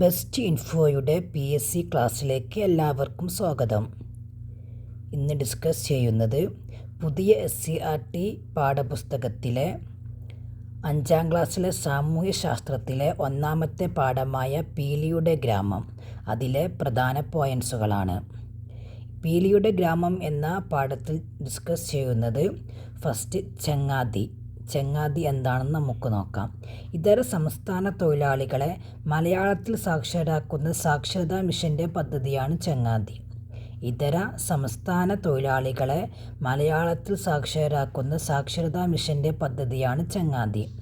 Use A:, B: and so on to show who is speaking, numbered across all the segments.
A: Best ഇൻഫോയുടെ P S C ക്ലാസ്സിലേക്ക് എല്ലാവർക്കും സ്വാഗതം. ഇന്ന് ഡിസ്കസ് ചെയ്യുന്നത് പുതിയ എസ് സി ആർ ടി പാഠപുസ്തകത്തിലെ അഞ്ചാം ക്ലാസ്സിലെ സാമൂഹ്യ ശാസ്ത്രത്തിലെ ഒന്നാമത്തെ പാഠമായ പീലിയുടെ ഗ്രാമം. അതിലെ പ്രധാന പോയിൻസുകളാണ് പീലിയുടെ ഗ്രാമം എന്ന പാഠത്തിൽ ഡിസ്കസ് ചെയ്യുന്നത് ഫസ്റ്റ് ചങ്ങാതി ചങ്ങാതി എന്താണെന്ന് നമുക്ക് നോക്കാം. ഇതര സംസ്ഥാന തൊഴിലാളികളെ മലയാളത്തിൽ സാക്ഷരരാക്കുന്ന സാക്ഷരതാ മിഷന്റെ പദ്ധതിയാണ് ചങ്ങാതി. ഇതര സംസ്ഥാന തൊഴിലാളികളെ മലയാളത്തിൽ സാക്ഷരരാക്കുന്ന സാക്ഷരതാ മിഷന്റെ പദ്ധതിയാണ് ചങ്ങാതി.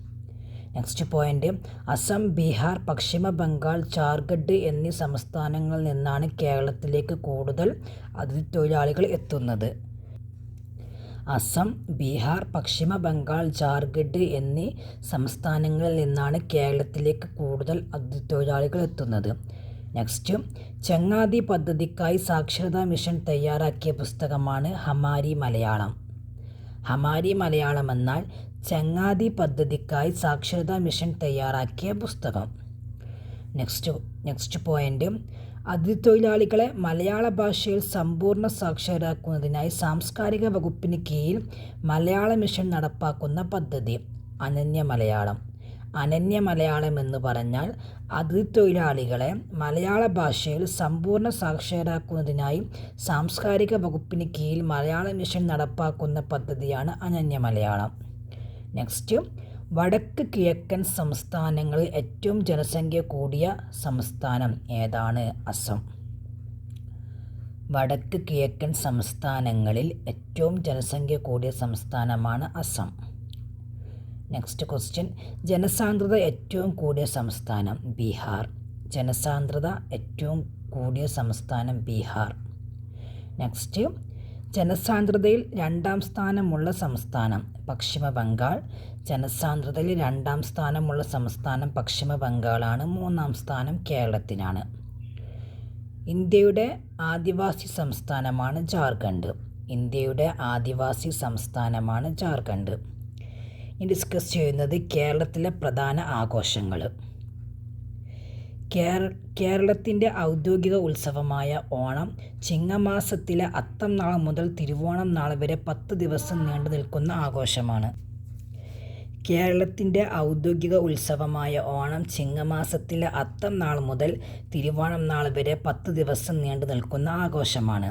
A: നെക്സ്റ്റ് പോയിന്റ് അസം ബീഹാർ പശ്ചിമ ബംഗാൾ ജാർഖണ്ഡ് എന്നീ സംസ്ഥാനങ്ങളിൽ നിന്നാണ് കേരളത്തിലേക്ക് കൂടുതൽ അതിഥി തൊഴിലാളികൾ എത്തുന്നത്. അസം ബീഹാർ പശ്ചിമ ബംഗാൾ ജാർഖണ്ഡ് എന്നീ സംസ്ഥാനങ്ങളിൽ നിന്നാണ് കേരളത്തിലേക്ക് കൂടുതൽ അതിഥി തൊഴിലാളികൾ എത്തുന്നത്. നെക്സ്റ്റ് ചങ്ങാതി പദ്ധതിക്കായി സാക്ഷരതാ മിഷൻ തയ്യാറാക്കിയ പുസ്തകമാണ് ഹമാരി മലയാളം. ഹമാരി മലയാളം എന്നാൽ ചങ്ങാതി പദ്ധതിക്കായി സാക്ഷരതാ മിഷൻ തയ്യാറാക്കിയ പുസ്തകം. നെക്സ്റ്റ് നെക്സ്റ്റ് പോയിന്റ് അതിഥി തൊഴിലാളികളെ മലയാള ഭാഷയിൽ സമ്പൂർണ സാക്ഷരരാക്കുന്നതിനായി സാംസ്കാരിക വകുപ്പിന് കീഴിൽ മലയാള മിഷൻ നടപ്പാക്കുന്ന പദ്ധതി അനന്യ മലയാളം. അനന്യ മലയാളം എന്ന് പറഞ്ഞാൽ അതിഥി തൊഴിലാളികളെ മലയാള ഭാഷയിൽ സമ്പൂർണ സാക്ഷരരാക്കുന്നതിനായി സാംസ്കാരിക വകുപ്പിന് കീഴിൽ മലയാള മിഷൻ നടപ്പാക്കുന്ന പദ്ധതിയാണ് അനന്യ മലയാളം. നെക്സ്റ്റ് വടക്ക് കിഴക്കൻ സംസ്ഥാനങ്ങളിൽ ഏറ്റവും ജനസംഖ്യ കൂടിയ സംസ്ഥാനം ഏതാണ്? അസം. വടക്ക് കിഴക്കൻ സംസ്ഥാനങ്ങളിൽ ഏറ്റവും ജനസംഖ്യ കൂടിയ സംസ്ഥാനമാണ് അസം. നെക്സ്റ്റ് ക്വസ്റ്റ്യൻ ജനസാന്ദ്രത ഏറ്റവും കൂടിയ സംസ്ഥാനം ബീഹാർ. ജനസാന്ദ്രത ഏറ്റവും കൂടിയ സംസ്ഥാനം ബീഹാർ. നെക്സ്റ്റ് ജനസാന്ദ്രതയിൽ രണ്ടാം സ്ഥാനമുള്ള സംസ്ഥാനം പശ്ചിമ ബംഗാൾ. ജനസാന്ദ്രതയിൽ രണ്ടാം സ്ഥാനമുള്ള സംസ്ഥാനം പശ്ചിമ ബംഗാളാണ്. മൂന്നാം സ്ഥാനം കേരളത്തിനാണ്. ഇന്ത്യയുടെ ആദിവാസി സംസ്ഥാനമാണ് ജാർഖണ്ഡ്. ഇന്ത്യയുടെ ആദിവാസി സംസ്ഥാനമാണ് ജാർഖണ്ഡ്. ഇനി ഡിസ്കസ് ചെയ്യുന്നത് കേരളത്തിലെ പ്രധാന ആഘോഷങ്ങൾ കേരളത്തിന്റെ ഔദ്യോഗിക ഉത്സവമായ ഓണം ചിങ്ങമാസത്തിലെ അത്തം നാൾ മുതൽ തിരുവോണം നാൾ വരെ പത്ത് ദിവസം നീണ്ടു നിൽക്കുന്ന ആഘോഷമാണ്. കേരളത്തിന്റെ ഔദ്യോഗിക ഉത്സവമായ ഓണം ചിങ്ങമാസത്തിലെ അത്തം നാൾ മുതൽ തിരുവോണം നാൾ വരെ പത്ത് ദിവസം നീണ്ടു നിൽക്കുന്ന ആഘോഷമാണ്.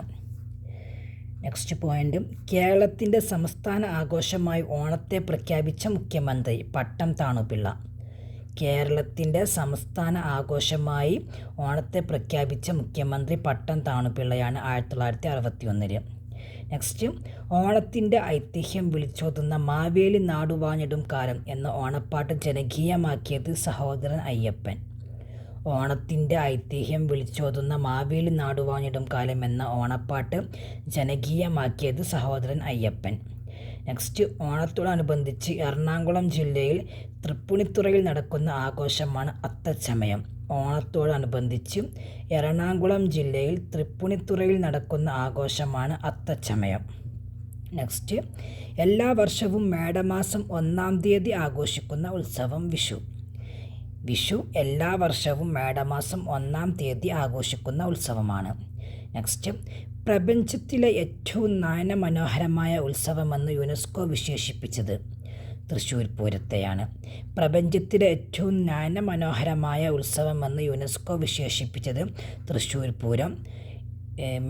A: നെക്സ്റ്റ് പോയിന്റ് കേരളത്തിന്റെ സംസ്ഥാന ആഘോഷമായി ഓണത്തെ പ്രഖ്യാപിച്ച മുഖ്യമന്ത്രി പട്ടം താണുപിള്ള. കേരളത്തിന്റെ സംസ്ഥാന ആഘോഷമായി ഓണത്തെ പ്രഖ്യാപിച്ച മുഖ്യമന്ത്രി പട്ടം താണുപിള്ളയാണ് ആയിരത്തി തൊള്ളായിരത്തി അറുപത്തി ഒന്നിൽ നെക്സ്റ്റ് ഓണത്തിന്റെ ഐതിഹ്യം വിളിച്ചോതുന്ന മാവേലി നാടുവാഞ്ഞിടും കാലം എന്ന ഓണപ്പാട്ട് ജനകീയമാക്കിയത് സഹോദരൻ അയ്യപ്പൻ. ഓണത്തിന്റെ ഐതിഹ്യം വിളിച്ചോതുന്ന മാവേലി നാടുവാഞ്ഞിടും കാലം എന്ന ഓണപ്പാട്ട് ജനകീയമാക്കിയത് സഹോദരൻ അയ്യപ്പൻ. നെക്സ്റ്റ് ഓണത്തോടനുബന്ധിച്ച് എറണാകുളം ജില്ലയിൽ തൃപ്പുണിത്തുറയിൽ നടക്കുന്ന ആഘോഷമാണ് അത്തച്ചമയം. ഓണത്തോടനുബന്ധിച്ച് എറണാകുളം ജില്ലയിൽ തൃപ്പുണിത്തുറയിൽ നടക്കുന്ന ആഘോഷമാണ് അത്തച്ചമയം. നെക്സ്റ്റ് എല്ലാ വർഷവും മേടമാസം ഒന്നാം തീയതി ആഘോഷിക്കുന്ന ഉത്സവം വിഷു. വിഷു എല്ലാ വർഷവും മേടമാസം ഒന്നാം തീയതി ആഘോഷിക്കുന്ന ഉത്സവമാണ്. നെക്സ്റ്റ് പ്രപഞ്ചത്തിലെ ഏറ്റവും നയനമനോഹരമായ ഉത്സവമെന്ന് യുനെസ്കോ വിശേഷിപ്പിച്ചത് തൃശ്ശൂർ പൂരത്തെയാണ്. പ്രപഞ്ചത്തിലെ ഏറ്റവും നയനമനോഹരമായ ഉത്സവമെന്ന് യുനെസ്കോ വിശേഷിപ്പിച്ചത് തൃശ്ശൂർ പൂരം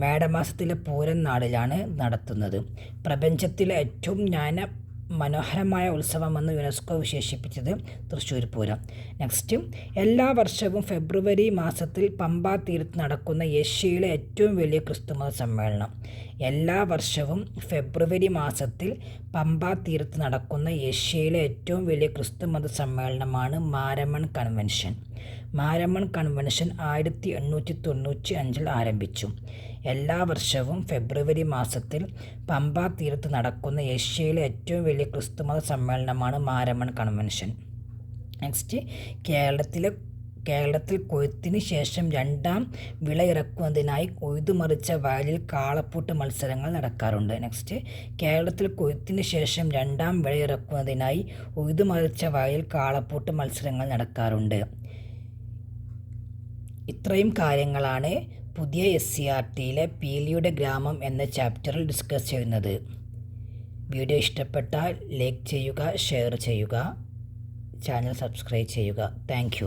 A: മേടമാസത്തിലെ പൂരം നാളിലാണ് നടത്തുന്നത്. പ്രപഞ്ചത്തിലെ ഏറ്റവും ജ്ഞാന മനോഹരമായ ഉത്സവമെന്ന് യുനെസ്കോ വിശേഷിപ്പിച്ചത് തൃശ്ശൂർ പൂരം. നെക്സ്റ്റ് എല്ലാ വർഷവും ഫെബ്രുവരി മാസത്തിൽ പമ്പാ തീരത്ത് നടക്കുന്ന ഏഷ്യയിലെ ഏറ്റവും വലിയ ക്രിസ്തുമത സമ്മേളനം. എല്ലാ വർഷവും ഫെബ്രുവരി മാസത്തിൽ പമ്പാ തീരത്ത് നടക്കുന്ന ഏഷ്യയിലെ ഏറ്റവും വലിയ ക്രിസ്തുമത സമ്മേളനമാണ് മാരമൺ കൺവെൻഷൻ. മാരമൺ കൺവെൻഷൻ ആയിരത്തി എണ്ണൂറ്റി തൊണ്ണൂറ്റി അഞ്ചിൽ ആരംഭിച്ചു. എല്ലാ വർഷവും ഫെബ്രുവരി മാസത്തിൽ പമ്പാ തീരത്ത് നടക്കുന്ന ഏഷ്യയിലെ ഏറ്റവും വലിയ ക്രിസ്തുമത സമ്മേളനമാണ് മാരമൺ കൺവെൻഷൻ. നെക്സ്റ്റ് കേരളത്തിലെ കേരളത്തിൽ കൊയ്ത്തിന് ശേഷം രണ്ടാം വിള ഇറക്കുന്നതിനായി കൊയ്തുമറിച്ച വയലിൽ കാളപ്പൂട്ട് മത്സരങ്ങൾ നടക്കാറുണ്ട്. നെക്സ്റ്റ് കേരളത്തിൽ കൊയ്ത്തിന് ശേഷം രണ്ടാം വിള ഇറക്കുന്നതിനായി കൊയ്തുമറിച്ച വയലിൽ കാളപ്പൂട്ട് മത്സരങ്ങൾ നടക്കാറുണ്ട്. ഇത്രയും കാര്യങ്ങളാണ് പുതിയ എസ് സി ആർ ടിയിലെ പീലിയുടെ ഗ്രാമം എന്ന ചാപ്റ്ററിൽ ഡിസ്കസ് ചെയ്യുന്നത്. വീഡിയോ ഇഷ്ടപ്പെട്ടാൽ ലൈക്ക് ചെയ്യുക ഷെയർ ചെയ്യുക. ചാനൽ സബ്സ്ക്രൈബ് ചെയ്യുക. താങ്ക്